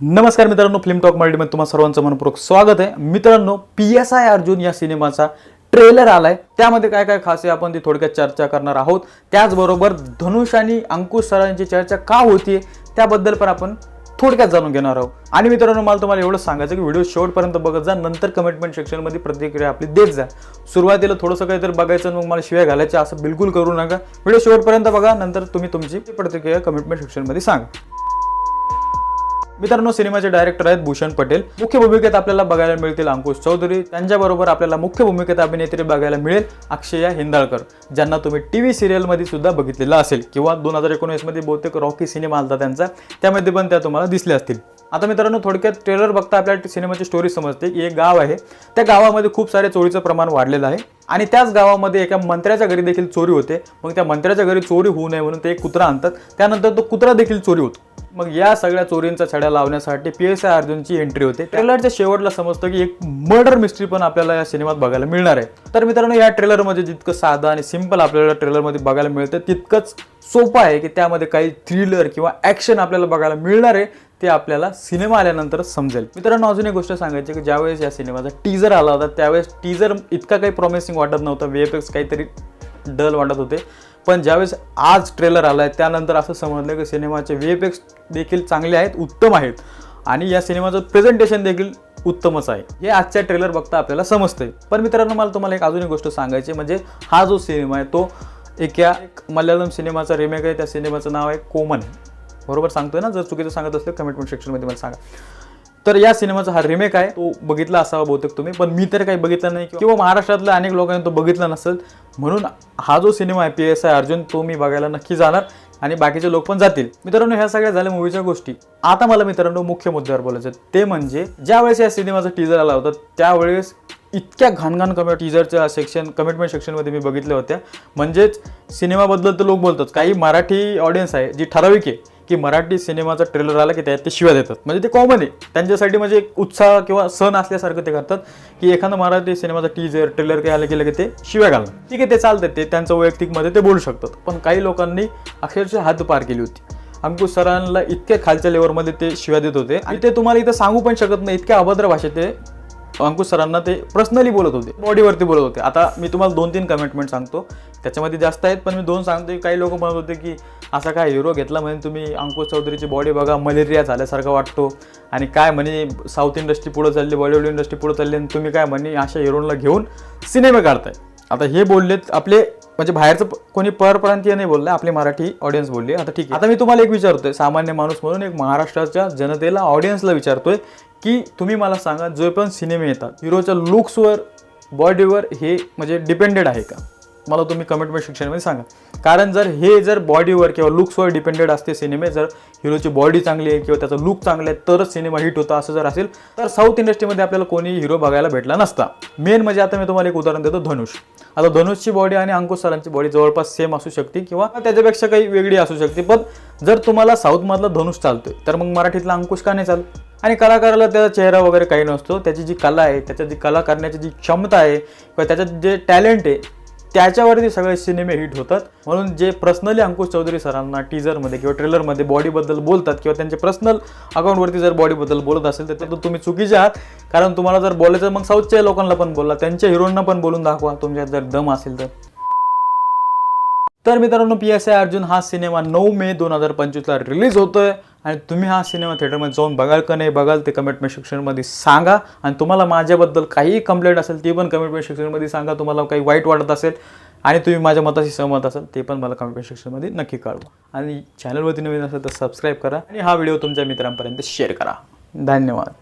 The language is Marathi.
नमस्कार मित्रांनो फिल्म टॉक मराठीमध्ये तुम्हा सर्वांचं मनपूर्वक स्वागत आहे. मित्रांनो पी एस आय अर्जुन या सिनेमाचा ट्रेलर आलाय. त्यामध्ये काय काय खास आहे आपण ती थोडक्यात चर्चा करणार आहोत. त्याचबरोबर धनुष आणि अंकुश सरांची चर्चा का होतीये त्याबद्दल पण आपण थोडक्यात जाणून घेणार आहोत. आणि मित्रांनो मला तुम्हाला एवढं सांगायचं की व्हिडिओ शेवटपर्यंत बघत जा नंतर कमेंटमेंट सेक्शनमध्ये प्रतिक्रिया आपली देत जा. सुरुवातीला थोडंसं काहीतरी बघायचं मग मला शिवाय घालायचं असं बिलकुल करू नका. व्हिडिओ शेवटपर्यंत बघा नंतर तुम्ही तुमची प्रतिक्रिया कमेंटमेंट सेक्शनमध्ये सांगा. मित्रांनो सिनेमाचे डायरेक्टर आहेत भूषण पटेल. मुख्य भूमिकेत आपल्याला बघायला मिळतील अंकुश चौधरी. त्यांच्याबरोबर आपल्याला मुख्य भूमिकेत अभिनेत्री बघायला मिळेल अक्षया हिंदाळकर ज्यांना तुम्ही टी व्ही सिरियलमध्ये सुद्धा बघितलेलं असेल. किंवा दोन हजार एकोणीसमध्ये बहुतेक रॉकी सिनेमा आलता त्यांचा. त्यामध्ये पण त्या तुम्हाला दिसल्या असतील. आता मित्रांनो थोडक्यात ट्रेलर बघता आपल्या सिनेमाची स्टोरी समजते. की एक गाव आहे. त्या गावामध्ये खूप सारे चोरीचं प्रमाण वाढलेलं आहे. आणि त्याच गावामध्ये एका मंत्र्याच्या घरी देखील चोरी होते. मग त्या मंत्र्याच्या घरी चोरी होऊ नये म्हणून ते एक कुत्रा आणतात. त्यानंतर तो कुत्रा देखील चोरी होतो. मग या सगळ्या चोरींचा छड्या लावण्यासाठी पी एस आय अर्जुनची एंट्री होते. ट्रेलरच्या शेवटला समजतं की एक मर्डर मिस्ट्री पण आपल्याला या सिनेमात बघायला मिळणार आहे. तर मित्रांनो या ट्रेलरमध्ये जितकं साधं आणि सिंपल आपल्याला ट्रेलरमध्ये बघायला मिळतं तितकंच सोपं आहे की त्यामध्ये काही थ्रिलर किंवा ॲक्शन आपल्याला बघायला मिळणार आहे. ते आपल्याला सिनेमा आल्यानंतरच समजेल. मित्रांनो अजून एक गोष्ट सांगायची की ज्यावेळेस या सिनेमाचा टीजर आला होता त्यावेळेस टीजर इतका काही प्रॉमिसिंग वाटत नव्हता. वेएफएक्स काहीतरी डल वाटत होते. पण ज्यावेळेस आज ट्रेलर आला आहे त्यानंतर असं समजलं की सिनेमाचे वेएफएक्स देखील चांगले आहेत उत्तम आहेत. आणि या सिनेमाचं प्रेझेंटेशन देखील उत्तमच आहे. हे आजच्या ट्रेलर बघता आपल्याला समजतंय. पण मित्रांनो मला तुम्हाला एक अजून एक गोष्ट सांगायची म्हणजे हा जो सिनेमा आहे तो एक या मल्याळम सिनेमाचा रिमेक आहे त्या सिनेमाचं नाव आहे कोमन बरोबर सांगतोय ना? जर चुकीचं सांगत असलं कमेंटमेंट सेक्शनमध्ये मला सांगा. तर या सिनेमाचा हा रिमेक आहे. तो बघितला असावा बहुतेक तुम्ही पण मी तर काही बघितला नाही किंवा महाराष्ट्रातल्या अनेक लोकांनी तो बघितला नसेल. म्हणून हा जो सिनेमा आहे पी एस आय अर्जुन तो मी बघायला नक्की जाणार आणि बाकीचे लोक पण जातील. मित्रांनो ह्या सगळ्या झाल्या मूवीच्या गोष्टी. आता मला मित्रांनो मुख्य मुद्द्यावर बोलायचं ते म्हणजे ज्यावेळेस या सिनेमाचा टीजर आला होता त्यावेळेस इतक्या घाणघाण कमेंट टीजरच्या सेक्शन कमिटमेंट सेक्शनमध्ये मी बघितल्या होत्या. म्हणजेच सिनेमाबद्दल तर लोक बोलतात. काही मराठी ऑडियन्स आहे जी ठराविक आहे की मराठी सिनेमाचा ट्रेलर आला की त्यात ते शिव्या देतात. म्हणजे ते कॉमन आहे. त्यांच्यासाठी म्हणजे एक उत्साह किंवा सण असल्यासारखं ते करतात की एखादा मराठी सिनेमाचा टीजर ट्रेलर काही आलं की ते शिव्या घालणार ठीक आहे ते चालतं ते त्यांचं वैयक्तिकमध्ये ते बोलू शकतात. पण काही लोकांनी अक्षरशः हात पार केली होती. अंकुश सरांना इतक्या खालच्या लेवलमध्ये ते शिव्या देत होते. आणि ते तुम्हाला इथं सांगू पण शकत नाही इतक्या अभद्र भाषेत ते अंकुश सरांना ते पर्सनली बोलत होते बॉडीवरती बोलत होते. आता मी तुम्हाला दोन तीन कमेंटमेंट सांगतो. त्याच्यामध्ये जास्त आहेत पण मी दोन सांगतो. काही लोक म्हणत होते की असा काय हिरो घेतला म्हणजे तुम्ही? अंकुश चौधरीची बॉडी बघा मलेरिया झाल्यासारखा वाटतो. आणि काय म्हणे साऊथ इंडस्ट्री पुढे चालली बॉलिवूड इंडस्ट्री पुढे चालली आणि तुम्ही काय म्हणे अशा हिरोनला घेऊन सिनेमे काढताय. आता हे बोललेत आपले म्हणजे बाहेरचं कोणी परप्रांतीय नाही बोललं आपली मराठी ऑडियन्स बोलली. आता ठीक आहे. आता मी तुम्हाला एक विचारतोय सामान्य माणूस म्हणून एक महाराष्ट्राच्या जनतेला ऑडियन्सला विचारतोय की तुम्ही मला सांगा जो पण सिनेमे येतात हिरोच्या लुक्सवर बॉडीवर हे म्हणजे डिपेंडेड आहे का? मला तुम्ही कमेंटमेंट सेक्शनमध्ये सांगा. कारण जर हे जर बॉडीवर किंवा लुक्सवर डिपेंडेड असते सिनेमे जर हिरोची बॉडी चांगली आहे किंवा त्याचं लुक चांगलं आहे तरच सिनेमा हिट होता असं जर असेल तर साऊथ इंडस्ट्रीमध्ये आपल्याला कोणी हिरो बघायला भेटला नसता. मेन म्हणजे आता मी तुम्हाला एक उदाहरण देतो धनुष. आता धनुषची बॉडी आणि अंकुश सरांची बॉडी जवळपास सेम असू शकते किंवा त्याच्यापेक्षा काही वेगळी असू शकते. पण जर तुम्हाला साऊथमधला धनुष चालतोय तर मग मराठीतला अंकुश का नाही चालतो? आणि कलाकाराला त्याचा चेहरा वगैरे काही नसतो. त्याची जी कला आहे त्याच्या जी कला करण्याची जी क्षमता आहे किंवा त्याच्यात जे टॅलेंट आहे त्याच्यावरती सगळे सिनेमे हिट होतात. म्हणून जे पर्सनली अंकुश चौधरी सरांना टीजरमध्ये किंवा ट्रेलरमध्ये बॉडीबद्दल बोलतात किंवा त्यांचे पर्सनल अकाउंटवरती जर बॉडीबद्दल बोलत असेल तर तर तुम्ही चुकीचे आहात. कारण तुम्हाला जर बोलायचं मग साऊथच्या लोकांना पण बोलला त्यांच्या हिरोंना पण बोलून दाखवा. तुमच्यात जर दम असेल तर. तर मित्रांनो पी एस आय अर्जुन हा सिनेमा नऊ मे दोन हजार पंचवीसला रिलीज होतोय. आणि तुम्ही हा सिनेमा थिएटरमध्ये जाऊन बघाल का नाही बघाल ते कमेंटमेंट सेक्शनमध्ये सांगा. आणि तुम्हाला माझ्याबद्दल काही कंप्लेंट असेल ती पण कमेंटमेंट सेक्शनमध्ये सांगा. तुम्हाला काही वाईट वाटत असेल आणि तुम्ही माझ्या मताशी सहमत असाल ते पण मला कमेंट सेक्शनमध्ये नक्की कळवा. आणि चॅनलवरती नवीन असेल तर सबस्क्राईब करा आणि हा व्हिडिओ तुमच्या मित्रांपर्यंत शेअर करा. धन्यवाद.